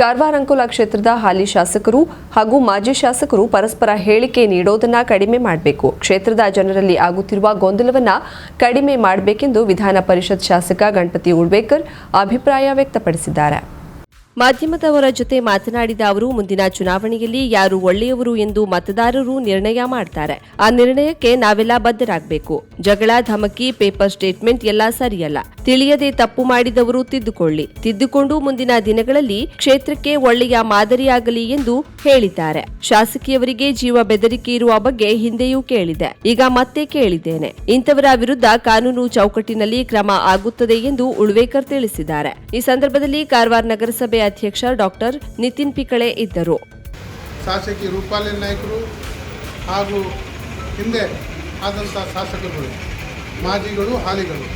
ಕಾರವಾರ ಅಂಕೋಲ ಕ್ಷೇತ್ರದ ಹಾಲಿ ಶಾಸಕರು ಹಾಗೂ ಮಾಜಿ ಶಾಸಕರು ಪರಸ್ಪರ ಹೇಳಿಕೆ ನೀಡೋದನ್ನ ಕಡಿಮೆ ಮಾಡಬೇಕು. ಕ್ಷೇತ್ರದ ಜನರಲ್ಲಿ ಆಗುತ್ತಿರುವ ಗೊಂದಲವನ್ನ ಕಡಿಮೆ ಮಾಡಬೇಕೆಂದು ವಿಧಾನ ಪರಿಷತ್ ಶಾಸಕ ಗಣಪತಿ ಉಳ್ಬೇಕರ್ ಅಭಿಪ್ರಾಯ ವ್ಯಕ್ತಪಡಿಸಿದ್ದಾರೆ. ಮಾಧ್ಯಮದವರ ಜೊತೆ ಮಾತನಾಡಿದ ಅವರು, ಮುಂದಿನ ಚುನಾವಣೆಯಲ್ಲಿ ಯಾರು ಒಳ್ಳೆಯವರು ಎಂದು ಮತದಾರರು ನಿರ್ಣಯ ಮಾಡ್ತಾರೆ. ಆ ನಿರ್ಣಯಕ್ಕೆ ನಾವೆಲ್ಲ ಬದ್ಧರಾಗಬೇಕು. ಜಗಳ, ಧಮಕಿ, ಪೇಪರ್ ಸ್ಟೇಟ್ಮೆಂಟ್ ಎಲ್ಲ ಸರಿಯಲ್ಲ. ತಿಳಿಯದೆ ತಪ್ಪು ಮಾಡಿದವರು ತಿದ್ದುಕೊಳ್ಳಿ. ತಿದ್ದುಕೊಂಡು ಮುಂದಿನ ದಿನಗಳಲ್ಲಿ ಕ್ಷೇತ್ರಕ್ಕೆ ಒಳ್ಳೆಯ ಮಾದರಿಯಾಗಲಿ ಎಂದು ಹೇಳಿದ್ದಾರೆ. ಶಾಸಕಿಯವರಿಗೆ ಜೀವ ಬೆದರಿಕೆ ಇರುವ ಬಗ್ಗೆ ಹಿಂದೆಯೂ ಕೇಳಿದೆ. ಈಗ ಮತ್ತೆ ಕೇಳಿದ್ದೇನೆ. ಇಂಥವರ ವಿರುದ್ಧ ಕಾನೂನು ಚೌಕಟ್ಟಿನಲ್ಲಿ ಕ್ರಮ ಆಗುತ್ತದೆ ಎಂದು ಉಳ್ವೇಕರ್ ತಿಳಿಸಿದ್ದಾರೆ. ಈ ಸಂದರ್ಭದಲ್ಲಿ ಕಾರವಾರ ನಗರಸಭೆ ಅಧ್ಯಕ್ಷ ಡಾಕ್ಟರ್ ನಿತಿನ್ ಪಿಕಳೆ ಇದ್ದರು. ಶಾಸಕಿ ರೂಪಾಲಿ ನಾಯ್ಕರು ಹಾಗೂ ಹಿಂದೆ ಆದಂಥ ಶಾಸಕರುಗಳು, ಮಾಜಿಗಳು, ಹಾಲಿಗಳು.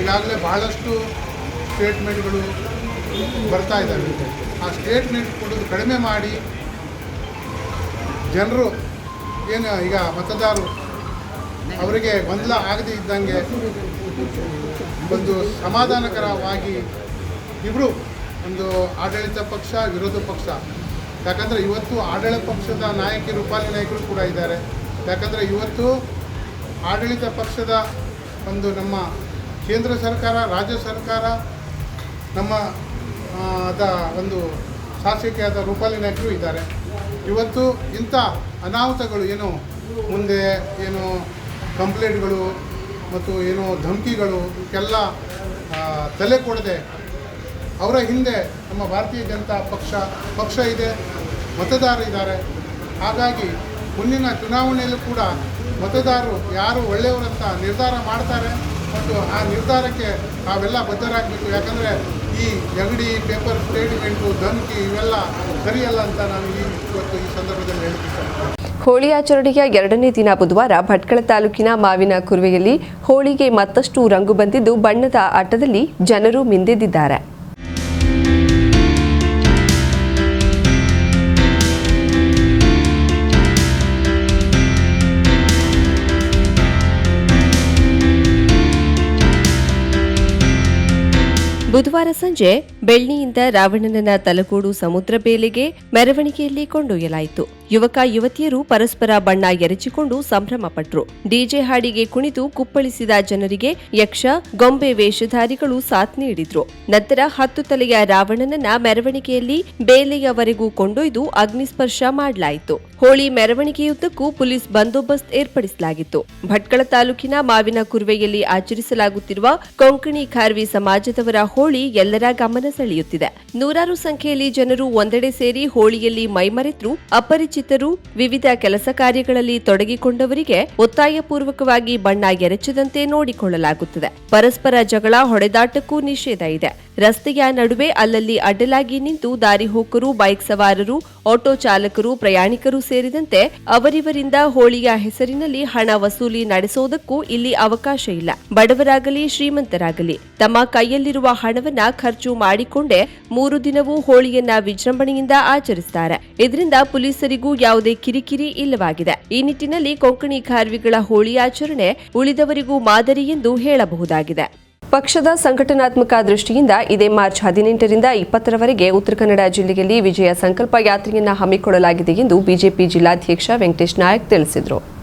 ಈಗಾಗಲೇ ಬಹಳಷ್ಟು ಸ್ಟೇಟ್ಮೆಂಟ್ಗಳು ಬರ್ತಾ ಇದ್ದಾವೆ. ಆ ಸ್ಟೇಟ್ಮೆಂಟ್ ಕೊಡೋದು ಕಡಿಮೆ ಮಾಡಿ ಜನರು ಏನು ಈಗ ಮತದಾರರು ಅವರಿಗೆ ಗೊಂದಲ ಆಗದೇ ಇದ್ದಂಗೆ ಒಂದು ಸಮಾಧಾನಕರವಾಗಿ ಇಬ್ಬರು ಒಂದು ಆಡಳಿತ ಪಕ್ಷ, ವಿರೋಧ ಪಕ್ಷ. ಯಾಕಂದರೆ ಇವತ್ತು ಆಡಳಿತ ಪಕ್ಷದ ನಾಯಕಿ, ರೂಪಾಲಿ ನಾಯಕರು ಕೂಡ ಇದ್ದಾರೆ. ಯಾಕಂದರೆ ಇವತ್ತು ಆಡಳಿತ ಪಕ್ಷದ ಒಂದು ನಮ್ಮ ಕೇಂದ್ರ ಸರ್ಕಾರ, ರಾಜ್ಯ ಸರ್ಕಾರ, ನಮ್ಮ ಅದ ಒಂದು ಶಾಸಕಿಯಾದ ರೂಪಾಲಿ ನಾಯಕರು ಇದ್ದಾರೆ. ಇವತ್ತು ಇಂಥ ಅನಾಹುತಗಳು ಏನು ಮುಂದೆ, ಏನು ಕಂಪ್ಲೇಂಟ್ಗಳು ಮತ್ತು ಏನು ಧಮಕಿಗಳು ಇವಕ್ಕೆಲ್ಲ ತಲೆ ಕೊಡದೆ ಅವರ ಹಿಂದೆ ನಮ್ಮ ಭಾರತೀಯ ಜನತಾ ಪಕ್ಷ ಪಕ್ಷ ಇದೆ, ಮತದಾರರು ಇದ್ದಾರೆ. ಹಾಗಾಗಿ ಮುಂದಿನ ಚುನಾವಣೆಯಲ್ಲೂ ಕೂಡ ಮತದಾರರು ಯಾರು ಒಳ್ಳೆಯವರಂತ ನಿರ್ಧಾರ ಮಾಡ್ತಾರೆ ಮತ್ತು ಆ ನಿರ್ಧಾರಕ್ಕೆ ನಾವೆಲ್ಲ ಬದ್ಧರಾಗಬೇಕು. ಯಾಕಂದರೆ ಈ ಜಗಡಿ ಪೇಪರ್ ಸ್ಟೇಟ್ಮೆಂಟು ಧಮಕಿ ಇವೆಲ್ಲ ಸರಿಯಲ್ಲ ಅಂತ ನಾನು ಈ ಇವತ್ತು ಈ ಸಂದರ್ಭದಲ್ಲಿ ಹೇಳ್ತೀನಿ ಹೋಳಿ ಆಚರಣೆಯ ಎರಡನೇ ದಿನ ಬುಧವಾರ ಭಟ್ಕಳ ತಾಲೂಕಿನ ಮಾವಿನ ಕುರುವೆಯಲ್ಲಿ ಹೋಳಿಗೆ ಮತ್ತಷ್ಟು ರಂಗು ಬಂದಿದ್ದು ಬಣ್ಣದ ಆಟದಲ್ಲಿ ಜನರು ಮಿಂದೆದ್ದಿದ್ದಾರೆ ಬುಧವಾರ ಸಂಜೆ ಬೆಳ್ಳಿಯಿಂದ ರಾವಣನ ತಲಕೋಡು ಸಮುದ್ರ ಬೇಲೆಗೆ ಮೆರವಣಿಗೆಯಲ್ಲಿ ಕೊಂಡೊಯ್ಯಲಾಯಿತು. ಯುವಕ, ಯುವತಿಯರು ಪರಸ್ಪರ ಬಣ್ಣ ಎರಚಿಕೊಂಡು ಸಂಭ್ರಮ ಪಟ್ರು. ಡಿಜೆ ಹಾಡಿಗೆ ಕುಣಿತು ಕುಪ್ಪಳಿಸಿದ ಜನರಿಗೆ ಯಕ್ಷ, ಗೊಂಬೆ ವೇಷಧಾರಿಗಳು ಸಾಥ್ ನೀಡಿದ್ರು. ನಂತರ ಹತ್ತು ತಲೆಯ ರಾವಣನನ್ನ ಮೆರವಣಿಗೆಯಲ್ಲಿ ಬೇಲೆಯವರೆಗೂ ಕೊಂಡೊಯ್ದು ಅಗ್ನಿಸ್ಪರ್ಶ ಮಾಡಲಾಯಿತು. ಹೋಳಿ ಮೆರವಣಿಗೆಯುದ್ದಕ್ಕೂ ಪೊಲೀಸ್ ಬಂದೋಬಸ್ತ್ ಏರ್ಪಡಿಸಲಾಗಿತ್ತು. ಭಟ್ಕಳ ತಾಲೂಕಿನ ಮಾವಿನ ಕುರುವೆಯಲ್ಲಿ ಆಚರಿಸಲಾಗುತ್ತಿರುವ ಕೊಂಕಣಿ ಖಾರ್ವಿ ಸಮಾಜದವರ ಹೋಳಿ ಎಲ್ಲರ ಗಮನ ಸೆಳೆಯುತ್ತಿದೆ. ನೂರಾರು ಸಂಖ್ಯೆಯಲ್ಲಿ ಜನರು ಒಂದೆಡೆ ಸೇರಿ ಹೋಳಿಯಲ್ಲಿ ಮೈಮರೆತರು ಅಪರಿಚಿತರು ವಿವಿಧ ಕೆಲಸ ಕಾರ್ಯಗಳಲ್ಲಿ ತೊಡಗಿಕೊಂಡವರಿಗೆ ಒತ್ತಾಯಪೂರ್ವಕವಾಗಿ ಬಣ್ಣ ಎರಚದಂತೆ ನೋಡಿಕೊಳ್ಳಲಾಗುತ್ತದೆ. ಪರಸ್ಪರ ಜಗಳ, ಹೊಡೆದಾಟಕ್ಕೂ ನಿಷೇಧ ಇದೆ. ರಸ್ತೆಯ ನಡುವೆ ಅಲ್ಲಲ್ಲಿ ಅಡ್ಡಲಾಗಿ ನಿಂತು ದಾರಿ ಹೋಕರು, ಬೈಕ್ ಸವಾರರು, ಆಟೋ ಚಾಲಕರು, ಪ್ರಯಾಣಿಕರು ಸೇರಿದಂತೆ ಅವರಿವರಿಂದ ಹೋಳಿಯ ಹೆಸರಿನಲ್ಲಿ ಹಣ ವಸೂಲಿ ನಡೆಸೋದಕ್ಕೂ ಇಲ್ಲಿ ಅವಕಾಶ ಇಲ್ಲ. ಬಡವರಾಗಲಿ, ಶ್ರೀಮಂತರಾಗಲಿ, ತಮ್ಮ ಕೈಯಲ್ಲಿರುವ ಹಣವನ್ನ ಖರ್ಚು ಮಾಡಿಕೊಂಡೇ ಮೂರು ದಿನವೂ ಹೋಳಿಯನ್ನ ವಿಜೃಂಭಣೆಯಿಂದ ಆಚರಿಸುತ್ತಾರೆ ಇದರಿಂದ ಪೊಲೀಸರಿಗೂ ಯಾವುದೇ ಕಿರಿಕಿರಿ ಇಲ್ಲವಾಗಿದೆ. ಈ ನಿಟ್ಟಿನಲ್ಲಿ ಕೊಂಕಣಿ ಖಾರ್ವಿಗಳ ಹೋಳಿ ಆಚರಣೆ ಉಳಿದವರಿಗೂ ಮಾದರಿ ಎಂದು ಹೇಳಬಹುದಾಗಿದೆ. ಪಕ್ಷದ ಸಂಘಟನಾತ್ಮಕ ದೃಷ್ಟಿಯಿಂದ ಇದೇ ಮಾರ್ಚ್ ಹದಿನೆಂಟರಿಂದ ಇಪ್ಪತ್ತರವರೆಗೆ ಉತ್ತರ ಕನ್ನಡ ಜಿಲ್ಲೆಯಲ್ಲಿ ವಿಜಯ ಸಂಕಲ್ಪ ಯಾತ್ರೆಯನ್ನ ಹಮ್ಮಿಕೊಳ್ಳಲಾಗಿದೆ ಎಂದು ಬಿಜೆಪಿ ಜಿಲ್ಲಾಧ್ಯಕ್ಷ ವೆಂಕಟೇಶ್ ನಾಯಕ್ ತಿಳಿಸಿದರು.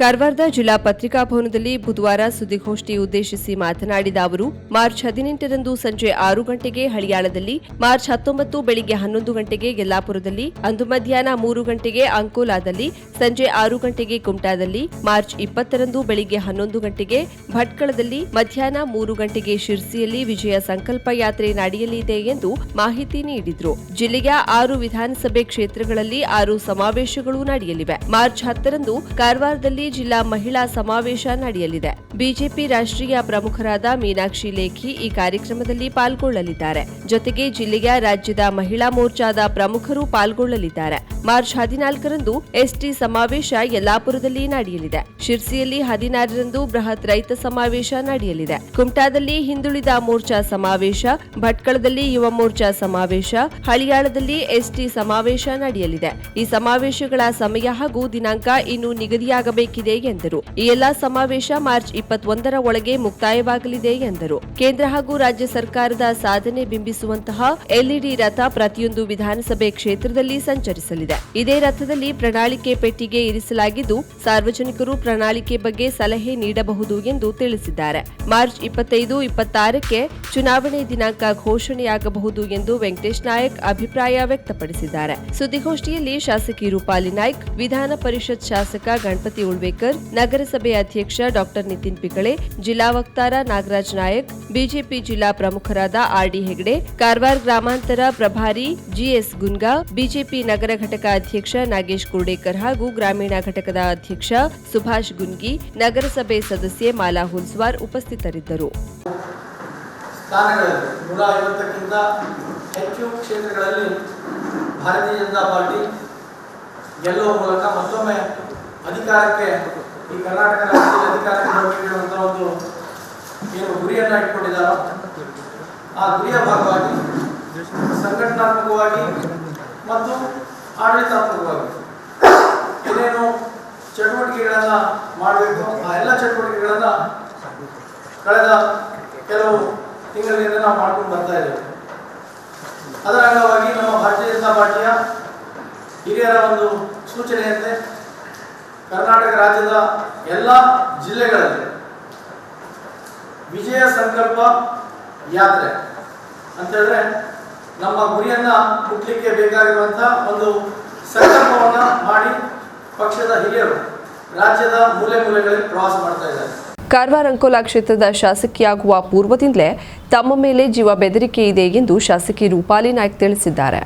ಕಾರವಾರದ ಜಿಲ್ಲಾ ಪತ್ರಿಕಾ ಭವನದಲ್ಲಿ ಬುಧವಾರ ಸುದ್ದಿಗೋಷ್ಠಿ ಉದ್ದೇಶಿಸಿ ಮಾತನಾಡಿದ ಅವರು, ಮಾರ್ಚ್ ಹದಿನೆಂಟರಂದು ಸಂಜೆ ಆರು ಗಂಟೆಗೆ ಹಳಿಯಾಳದಲ್ಲಿ, ಮಾರ್ಚ್ ಹತ್ತೊಂಬತ್ತು ಬೆಳಿಗ್ಗೆ ಹನ್ನೊಂದು ಗಂಟೆಗೆ ಯಲ್ಲಾಪುರದಲ್ಲಿ, ಅಂದು ಮಧ್ಯಾಹ್ನ ಮೂರು ಗಂಟೆಗೆ ಅಂಕೋಲಾದಲ್ಲಿ, ಸಂಜೆ ಆರು ಗಂಟೆಗೆ ಕುಮಟಾದಲ್ಲಿ, ಮಾರ್ಚ್ ಇಪ್ಪತ್ತರಂದು ಬೆಳಿಗ್ಗೆ ಹನ್ನೊಂದು ಗಂಟೆಗೆ ಭಟ್ಕಳದಲ್ಲಿ, ಮಧ್ಯಾಹ್ನ ಮೂರು ಗಂಟೆಗೆ ಶಿರ್ಸಿಯಲ್ಲಿ ವಿಜಯ ಸಂಕಲ್ಪ ಯಾತ್ರೆ ನಡೆಯಲಿದೆ ಎಂದು ಮಾಹಿತಿ ನೀಡಿದರು. ಜಿಲ್ಲೆಯ ಆರು ವಿಧಾನಸಭೆ ಕ್ಷೇತ್ರಗಳಲ್ಲಿ ಆರು ಸಮಾವೇಶಗಳು ನಡೆಯಲಿವೆ. ಮಾರ್ಚ್ ಹತ್ತರಂದು ಕಾರವಾರದಲ್ಲಿ ಜಿಲ್ಲಾ ಮಹಿಳಾ ಸಮಾವೇಶ ನಡೆಯಲಿದೆ. ಬಿಜೆಪಿ ರಾಷ್ಟ್ರೀಯ ಪ್ರಮುಖರಾದ ಮೀನಾಕ್ಷಿ ಲೇಖಿ ಈ ಕಾರ್ಯಕ್ರಮದಲ್ಲಿ ಪಾಲ್ಗೊಳ್ಳಲಿದ್ದಾರೆ. ಜೊತೆಗೆ ಜಿಲ್ಲೆಯ ರಾಜ್ಯದ ಮಹಿಳಾ ಮೋರ್ಚಾದ ಪ್ರಮುಖರು ಪಾಲ್ಗೊಳ್ಳಲಿದ್ದಾರೆ. ಮಾರ್ಚ್ ಹದಿನಾಲ್ಕರಂದು ಎಸ್ಟಿ ಸಮಾವೇಶ ಯಲ್ಲಾಪುರದಲ್ಲಿ ನಡೆಯಲಿದೆ. ಶಿರ್ಸಿಯಲ್ಲಿ ಹದಿನಾರರಂದು ಬೃಹತ್ ರೈತ ಸಮಾವೇಶ ನಡೆಯಲಿದೆ. ಕುಮಟಾದಲ್ಲಿ ಹಿಂದುಳಿದ ಮೋರ್ಚಾ ಸಮಾವೇಶ, ಭಟ್ಕಳದಲ್ಲಿ ಯುವ ಮೋರ್ಚಾ ಸಮಾವೇಶ, ಹಳಿಯಾಳದಲ್ಲಿ ಎಸ್ಟಿ ಸಮಾವೇಶ ನಡೆಯಲಿದೆ. ಈ ಸಮಾವೇಶಗಳ ಸಮಯ ಹಾಗೂ ದಿನಾಂಕ ಇನ್ನು ನಿಗದಿಯಾಗಬೇಕಿದೆ ಎಂದರು. ಈ ಎಲ್ಲಾ ಸಮಾವೇಶ ಮಾರ್ಚ್ ಇಪ್ಪತ್ತೊಂದರ ಒಳಗೆ ಮುಕ್ತಾಯವಾಗಲಿದೆ ಎಂದರು. ಕೇಂದ್ರ ಹಾಗೂ ರಾಜ್ಯ ಸರ್ಕಾರದ ಸಾಧನೆ ಬಿಂಬಿಸುವಂತಹ ಎಲ್ಇಡಿ ರಥ ಪ್ರತಿಯೊಂದು ವಿಧಾನಸಭೆ ಕ್ಷೇತ್ರದಲ್ಲಿ ಸಂಚರಿಸಲಿದೆ. ಇದೇ ರಥದಲ್ಲಿ ಪ್ರಣಾಳಿಕೆ ಪೆಟ್ಟಿಗೆ ಇರಿಸಲಾಗಿದ್ದು, ಸಾರ್ವಜನಿಕರು ಪ್ರಣಾಳಿಕೆ ಬಗ್ಗೆ ಸಲಹೆ ನೀಡಬಹುದು ಎಂದು ತಿಳಿಸಿದ್ದಾರೆ. ಮಾರ್ಚ್ ಇಪ್ಪತ್ತೈದು, ಇಪ್ಪತ್ತಾರಕ್ಕೆ ಚುನಾವಣೆ ದಿನಾಂಕ ಘೋಷಣೆಯಾಗಬಹುದು ಎಂದು ವೆಂಕಟೇಶ್ ನಾಯಕ್ ಅಭಿಪ್ರಾಯ ವ್ಯಕ್ತಪಡಿಸಿದ್ದಾರೆ. ಸುದ್ದಿಗೋಷ್ಠಿಯಲ್ಲಿ ಶಾಸಕಿ ರೂಪಾಲಿ ನಾಯ್ಕ್, ವಿಧಾನ ಪರಿಷತ್ ಶಾಸಕ ಗಣಪತಿ ಉಳ್ವೇಕರ್, ನಗರಸಭೆ ಅಧ್ಯಕ್ಷ ಡಾಕ್ಟರ್ ನಿತಿನ್ ಪಿಕಳೆ, ಜಿಲ್ಲಾ ವಕ್ತಾರ ನಾಗರಾಜ್ ನಾಯಕ್, ಬಿಜೆಪಿ ಜಿಲ್ಲಾ ಪ್ರಮುಖರಾದ ಆರ್ಡಿ ಹೆಗಡೆ, ಕಾರವಾರ ಗ್ರಾಮಾಂತರ ಪ್ರಭಾರಿ ಜಿಎಸ್ ಗುನ್ಗಾ ಬಿಜೆಪಿ ನಗರ ಘಟಕ ಅಧ್ಯಕ್ಷ ನಾಗೇಶ್ ಕುರ್ಡೇಕರ್ ಹಾಗೂ ಗ್ರಾಮೀಣ ಘಟಕದ ಅಧ್ಯಕ್ಷ ಸುಭಾಷ್ ಗುನ್ಗಿ, ನಗರಸಭೆ ಸದಸ್ಯೆ ಮಾಲಾ ಹುಲ್ಸ್ವಾರ್ ಉಪಸ್ಥಿತರಿದ್ದರು. ಹೆಚ್ಚು ಕ್ಷೇತ್ರಗಳಲ್ಲಿ ಭಾರತೀಯ ಜನತಾ ಪಾರ್ಟಿ ಗೆಲ್ಲುವ ಮೂಲಕ ಮತ್ತೊಮ್ಮೆ ಅಧಿಕಾರಕ್ಕೆ ಈ ಕರ್ನಾಟಕ ರಾಜ್ಯದಲ್ಲಿ ಅಧಿಕಾರಕ್ಕೆ ಬರಬೇಕು ಅಂತ ಒಂದು ಏನು ಗುರಿಯನ್ನು ಇಟ್ಕೊಂಡಿದ್ದಾರೋ, ಆ ಗುರಿಯ ಭಾಗವಾಗಿ, ಸಂಘಟನಾತ್ಮಕವಾಗಿ ಮತ್ತು ಆಡಳಿತಾತ್ಮಕವಾಗಿ ಏನೇನು ಚಟುವಟಿಕೆಗಳನ್ನ ಮಾಡಬೇಕು, ಆ ಎಲ್ಲ ಚಟುವಟಿಕೆಗಳನ್ನು ಕಳೆದ ಕೆಲವು ತಿಂಗಳಿಂದ ನಾವು ಮಾಡ್ಕೊಂಡು ಬರ್ತಾ ಇದ್ದೇವೆ. ಅದರ ಅಂಗವಾಗಿ ನಮ್ಮ ಭಾರತೀಯ ಜನತಾ ಪಾರ್ಟಿಯ ಹಿರಿಯರ ಒಂದು ಸೂಚನೆಯಂತೆ ಕರ್ನಾಟಕ ರಾಜ್ಯದ ಎಲ್ಲ ಜಿಲ್ಲೆಗಳಲ್ಲಿ ವಿಜಯ ಸಂಕಲ್ಪ ಯಾತ್ರೆ ಅಂತ ಹೇಳಿದ್ರೆ ನಮ್ಮ ಗುರಿಯನ್ನ ಮುಟ್ಲಿಕ್ಕೆ ಬೇಕಾಗಿರುವಂಥ ಒಂದು ಸಂಕಲ್ಪವನ್ನ ಮಾಡಿ ಪಕ್ಷದ ಹಿರಿಯರು ರಾಜ್ಯದ ಮೂಲೆ ಮೂಲೆಗಳಲ್ಲಿ ಪ್ರವಾಸ ಮಾಡ್ತಾ ಇದ್ದಾರೆ. ಕಾರವಾರ ಅಂಕೋಲಾ ಕ್ಷೇತ್ರದ ಶಾಸಕಿಯಾಗುವ ಪೂರ್ವದಿಂದಲೇ ತಮ್ಮ ಮೇಲೆ ಜೀವ ಬೆದರಿಕೆ ಇದೆ ಎಂದು ಶಾಸಕಿ ರೂಪಾಲಿ ನಾಯ್ಕ್ ತಿಳಿಸಿದ್ದಾರೆ.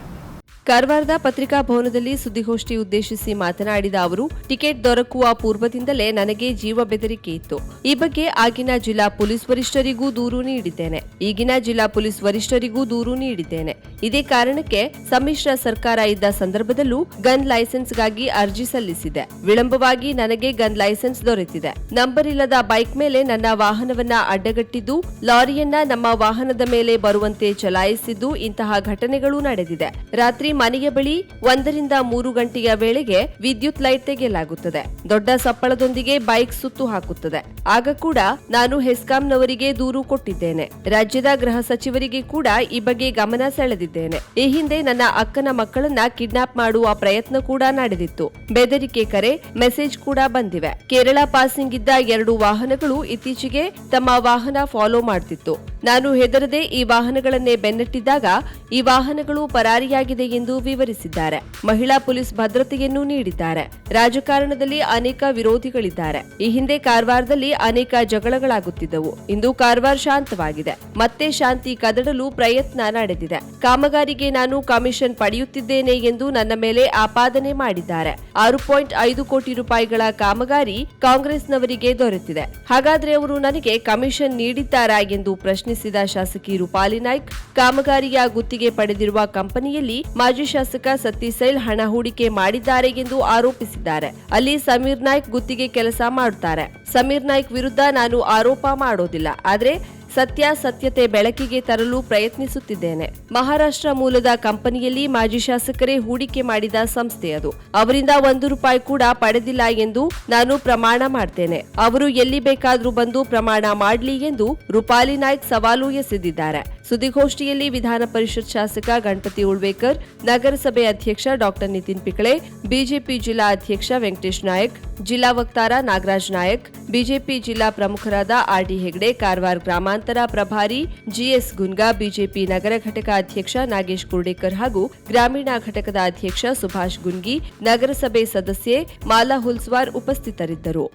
ಕಾರವಾರದ ಪತ್ರಿಕಾ ಭವನದಲ್ಲಿ ಸುದ್ದಿಗೋಷ್ಠಿ ಉದ್ದೇಶಿಸಿ ಮಾತನಾಡಿದ ಅವರು, ಟಿಕೆಟ್ ದೊರಕುವ ಪೂರ್ವದಿಂದಲೇ ನನಗೆ ಜೀವ ಬೆದರಿಕೆ ಇತ್ತು. ಈ ಬಗ್ಗೆ ಆಗಿನ ಜಿಲ್ಲಾ ಪೊಲೀಸ್ ವರಿಷ್ಠರಿಗೂ ದೂರು ನೀಡಿದ್ದೇನೆ. ಈಗಿನ ಜಿಲ್ಲಾ ಪೊಲೀಸ್ ವರಿಷ್ಠರಿಗೂ ದೂರು ನೀಡಿದ್ದೇನೆ. ಇದೇ ಕಾರಣಕ್ಕೆ ಸಮ್ಮಿಶ್ರ ಸರ್ಕಾರ ಇದ್ದ ಸಂದರ್ಭದಲ್ಲೂ ಗನ್ ಲೈಸೆನ್ಸ್ಗಾಗಿ ಅರ್ಜಿ ಸಲ್ಲಿಸಿದೆ. ವಿಳಂಬವಾಗಿ ನನಗೆ ಗನ್ ಲೈಸೆನ್ಸ್ ದೊರೆತಿದೆ. ನಂಬರ್ ಇಲ್ಲದ ಬೈಕ್ ಮೇಲೆ ನನ್ನ ವಾಹನವನ್ನ ಅಡ್ಡಗಟ್ಟಿದ್ದು, ಲಾರಿಯನ್ನ ನಮ್ಮ ವಾಹನದ ಮೇಲೆ ಬರುವಂತೆ ಚಲಾಯಿಸಿದ್ದು ಇಂತಹ ಘಟನೆಗಳು ನಡೆದಿದೆ. ರಾತ್ರಿ ಮನೆಯ ಬಳಿ ಒಂದರಿಂದ ಮೂರು ಗಂಟೆಯ ವೇಳೆಗೆ ವಿದ್ಯುತ್ ಲೈಟ್ ತೆಗೆಯಲಾಗುತ್ತದೆ. ದೊಡ್ಡ ಸಪ್ಪಳದೊಂದಿಗೆ ಬೈಕ್ ಸುತ್ತು ಹಾಕುತ್ತದೆ. ಆಗ ಕೂಡ ನಾನು ಹೆಸ್ಕಾಂನವರಿಗೆ ದೂರು ಕೊಟ್ಟಿದ್ದೇನೆ. ರಾಜ್ಯದ ಗೃಹ ಸಚಿವರಿಗೆ ಕೂಡ ಈ ಬಗ್ಗೆ ಗಮನ ಸೆಳೆದಿದ್ದೇನೆ. ಈ ಹಿಂದೆ ನನ್ನ ಅಕ್ಕನ ಮಕ್ಕಳನ್ನ ಕಿಡ್ನಾಪ್ ಮಾಡುವ ಪ್ರಯತ್ನ ಕೂಡ ನಡೆದಿತ್ತು. ಬೆದರಿಕೆ ಕರೆ, ಮೆಸೇಜ್ ಕೂಡ ಬಂದಿವೆ. ಕೇರಳ ಪಾಸಿಂಗ್ ಇದ್ದ ಎರಡು ವಾಹನಗಳು ಇತ್ತೀಚೆಗೆ ತಮ್ಮ ವಾಹನ ಫಾಲೋ ಮಾಡ್ತಿತ್ತು. ನಾನು ಹೆದರದೆ ಈ ವಾಹನಗಳನ್ನೇ ಬೆನ್ನಟ್ಟಿದ್ದಾಗ ಈ ವಾಹನಗಳು ಪರಾರಿಯಾಗಿದೆ ಎಂದು ವಿವರಿಸಿದ್ದಾರೆ. ಮಹಿಳಾ ಪೊಲೀಸ್ ಭದ್ರತೆಯನ್ನು ನೀಡಿದ್ದಾರೆ. ರಾಜಕಾರಣದಲ್ಲಿ ಅನೇಕ ವಿರೋಧಿಗಳಿದ್ದಾರೆ. ಈ ಹಿಂದೆ ಕಾರವಾರದಲ್ಲಿ ಅನೇಕ ಜಗಳಗಳಾಗುತ್ತಿದ್ದವು. ಇಂದು ಕಾರವಾರ ಶಾಂತವಾಗಿದೆ. ಮತ್ತೆ ಶಾಂತಿ ಕದಡಲು ಪ್ರಯತ್ನ ನಡೆದಿದೆ. ಕಾಮಗಾರಿಗೆ ನಾನು ಕಮಿಷನ್ ಪಡೆಯುತ್ತಿದ್ದೇನೆ ಎಂದು ನನ್ನ ಮೇಲೆ ಆಪಾದನೆ ಮಾಡಿದ್ದಾರೆ. ಆರು ಪಾಯಿಂಟ್ ಐದು ಕೋಟಿ ರೂಪಾಯಿಗಳ ಕಾಮಗಾರಿ ಕಾಂಗ್ರೆಸ್ನವರಿಗೆ ದೊರೆತಿದೆ. ಹಾಗಾದ್ರೆ ಅವರು ನನಗೆ ಕಮಿಷನ್ ನೀಡಿದ್ದಾರಾ ಎಂದು ಪ್ರಶ್ನಿಸಿದ ಶಾಸಕಿ ರೂಪಾಲಿ ನಾಯ್ಕ್, ಕಾಮಗಾರಿಯ ಗುತ್ತಿಗೆ ಪಡೆದಿರುವ ಕಂಪನಿಯಲ್ಲಿ ಮಾಜಿ ಶಾಸಕ ಸತೀಸೈಲ್ ಹಣ ಹೂಡಿಕೆ ಮಾಡಿದ್ದಾರೆ ಎಂದು ಆರೋಪಿಸಿದ್ದಾರೆ. ಅಲ್ಲಿ ಸಮೀರ್ ನಾಯ್ಕ್ ಗುತ್ತಿಗೆ ಕೆಲಸ ಮಾಡುತ್ತಾರೆ. ಸಮೀರ್ ನಾಯ್ಕ್ ವಿರುದ್ಧ ನಾನು ಆರೋಪ ಮಾಡೋದಿಲ್ಲ. ಆದ್ರೆ ಸತ್ಯಾಸತ್ಯತೆ ಬೆಳಕಿಗೆ ತರಲು ಪ್ರಯತ್ನಿಸುತ್ತಿದ್ದೇನೆ. ಮಹಾರಾಷ್ಟ್ರ ಮೂಲದ ಕಂಪನಿಯಲ್ಲಿ ಮಾಜಿ ಶಾಸಕರೇ ಹೂಡಿಕೆ ಮಾಡಿದ ಸಂಸ್ಥೆ ಅದು. ಅವರಿಂದ ಒಂದು ರೂಪಾಯಿ ಕೂಡ ಪಡೆದಿಲ್ಲ ಎಂದು ನಾನು ಪ್ರಮಾಣ ಮಾಡ್ತೇನೆ. ಅವರು ಎಲ್ಲಿ ಬೇಕಾದರೂ ಬಂದು ಪ್ರಮಾಣ ಮಾಡಲಿ ಎಂದು ರೂಪಾಲಿ ನಾಯ್ಕ್ ಸವಾಲು ಎಸೆದಿದ್ದಾರೆ. ಸುದ್ದಿಗೋಷ್ಠಿಯಲ್ಲಿ ವಿಧಾನ ಪರಿಷತ್ ಶಾಸಕ ಗಣಪತಿ ಉಳ್ವೇಕರ್, ನಗರಸಭೆ ಅಧ್ಯಕ್ಷ ಡಾಕ್ಟರ್ ನಿತಿನ್ ಪಿಕಳೆ, ಬಿಜೆಪಿ ಜಿಲ್ಲಾ ಅಧ್ಯಕ್ಷ ವೆಂಕಟೇಶ್ ನಾಯಕ್, ಜಿಲ್ಲಾ ವಕ್ತಾರ ನಾಗರಾಜ್ ನಾಯಕ್, ಬಿಜೆಪಿ ಜಿಲ್ಲಾ ಪ್ರಮುಖರಾದ ಆರ್ಡಿ ಹೆಗ್ಡೆ, ಕಾರವಾರ ಗ್ರಾಮಾಂತರ ಪ್ರಭಾರಿ ಜಿಎಸ್ ಗುನ್ಗಾ, ಬಿಜೆಪಿ ನಗರ ಘಟಕ ಅಧ್ಯಕ್ಷ ನಾಗೇಶ್ ಕುರ್ಡೇಕರ್ ಹಾಗೂ ಗ್ರಾಮೀಣ ಘಟಕದ ಅಧ್ಯಕ್ಷ ಸುಭಾಷ್ ಗುನ್ಗಿ, ನಗರಸಭೆ ಸದಸ್ಯೆ ಮಾಲಾ ಹುಲ್ಸ್ವಾರ್ ಉಪಸ್ಥಿತರಿದ್ದರು.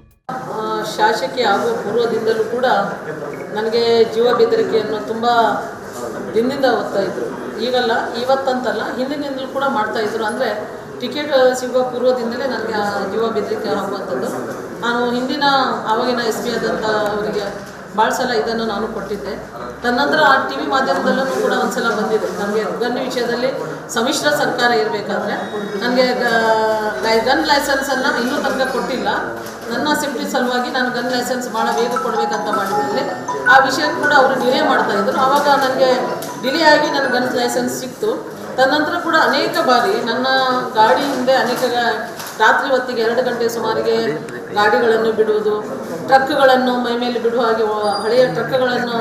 ಶಾಸಕಿ ಆಗುವ ಪೂರ್ವದಿಂದಲೂ ಕೂಡ ನನಗೆ ಜೀವ ಬೆದರಿಕೆಯನ್ನು ತುಂಬ ದಿನದಿಂದ ಓದ್ತಾ ಇದ್ರು. ಈಗಲ್ಲ, ಇವತ್ತಂತಲ್ಲ, ಹಿಂದಿನಿಂದಲೂ ಕೂಡ ಮಾಡ್ತಾ ಇದ್ರು. ಅಂದರೆ ಟಿಕೆಟ್ ಸಿಗುವ ಪೂರ್ವದಿಂದಲೇ ನನಗೆ ಆ ಜೀವ ಬೆದರಿಕೆ ಆಗುವಂಥದ್ದು. ನಾನು ಹಿಂದಿನ, ಆವಾಗಿನ ಎಸ್ ಬಿ ಆದಂಥ ಅವರಿಗೆ ಭಾಳ ಸಲ ಇದನ್ನು ನಾನು ಕೊಟ್ಟಿದ್ದೆ. ತನ್ನಂತರ ಆ ಟಿ ವಿ ಮಾಧ್ಯಮದಲ್ಲೂ ಕೂಡ ಒಂದ್ಸಲ ಬಂದಿದೆ. ನಮಗೆ ಗನ್ ವಿಷಯದಲ್ಲಿ ಸಮ್ಮಿಶ್ರ ಸರ್ಕಾರ ಇರಬೇಕಾದ್ರೆ, ನನಗೆ ಗನ್ ಲೈಸೆನ್ಸನ್ನು ಇನ್ನೂ ತನಕ ಕೊಟ್ಟಿಲ್ಲ. ನನ್ನ ಸೇಫ್ಟಿ ಸಲುವಾಗಿ ನಾನು ಗನ್ ಲೈಸೆನ್ಸ್ ಭಾಳ ಬೇಗ ಕೊಡಬೇಕಂತ ಮಾಡಿದ್ರೆ ಆ ವಿಷಯ ಕೂಡ ಅವರು ಡಿಲೇ ಮಾಡ್ತಾ ಇದ್ರು. ಆವಾಗ ನನಗೆ ಡಿಲೇ ಆಗಿ ನನ್ನ ಗನ್ ಲೈಸೆನ್ಸ್ ಸಿಕ್ತು. ತದನಂತರ ಕೂಡ ಅನೇಕ ಬಾರಿ ನನ್ನ ಗಾಡಿ ಹಿಂದೆ ಅನೇಕ ರಾತ್ರಿ ಹೊತ್ತಿಗೆ ಎರಡು ಗಂಟೆ ಸುಮಾರಿಗೆ ಗಾಡಿಗಳನ್ನು ಬಿಡುವುದು ಟ್ರಕ್ಗಳನ್ನು ಮೈ ಮೇಲೆ ಬಿಡುವ ಹಾಗೆ ಹಳೆಯ ಟ್ರಕ್ಗಳನ್ನು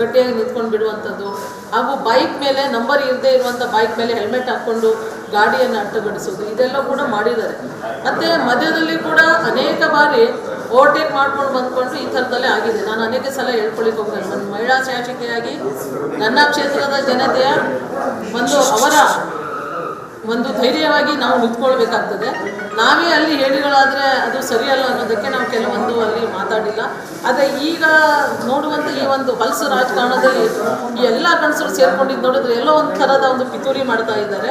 ಗಟ್ಟಿಯಾಗಿ ನಿಂತ್ಕೊಂಡು ಬಿಡುವಂಥದ್ದು. ಹಾಗೂ ಬೈಕ್ ಮೇಲೆ ನಂಬರ್ ಇರದೇ ಇರುವಂಥ ಬೈಕ್ ಮೇಲೆ ಹೆಲ್ಮೆಟ್ ಹಾಕ್ಕೊಂಡು ಗಾಡಿಯನ್ನು ಅಡ್ಡಗಡಿಸೋದು ಇದೆಲ್ಲ ಕೂಡ ಮಾಡಿದ್ದಾರೆ. ಮತ್ತು ಮಧ್ಯದಲ್ಲಿ ಕೂಡ ಅನೇಕ ಬಾರಿ ಓವರ್ಟೇಕ್ ಮಾಡ್ಕೊಂಡು ಬಂದ್ಕೊಂಡು ಈ ಥರದಲ್ಲೇ ಆಗಿದೆ. ನಾನು ಅನೇಕ ಸಲ ಹೇಳ್ಕೊಳ್ಳಿಕ್ಕೆ ಹೋಗ್ತೇನೆ. ಒಂದು ಮಹಿಳಾ ಶಾಸಕಿಯಾಗಿ ನನ್ನ ಕ್ಷೇತ್ರದ ಜನತೆಯ ಒಂದು ಅವರ ಒಂದು ಧೈರ್ಯವಾಗಿ ನಾವು ನಿಂತ್ಕೊಳ್ಬೇಕಾಗ್ತದೆ. ನಾವೇ ಅಲ್ಲಿ ಹೇಳಿಗಳಾದರೆ ಅದು ಸರಿಯಲ್ಲ ಅನ್ನೋದಕ್ಕೆ ನಾವು ಕೆಲವೊಂದು ಅಲ್ಲಿ ಮಾತಾಡಿಲ್ಲ. ಆದರೆ ಈಗ ನೋಡುವಂಥ ಈ ಒಂದು ಹೊಲಸು ರಾಜಕಾರಣದಲ್ಲಿ ಎಲ್ಲ ಗಂಡಸರು ಸೇರ್ಕೊಂಡಿದ್ದು ನೋಡಿದ್ರೆ ಎಲ್ಲೋ ಒಂದು ಥರದ ಒಂದು ಪಿತೂರಿ ಮಾಡ್ತಾ ಇದ್ದಾರೆ.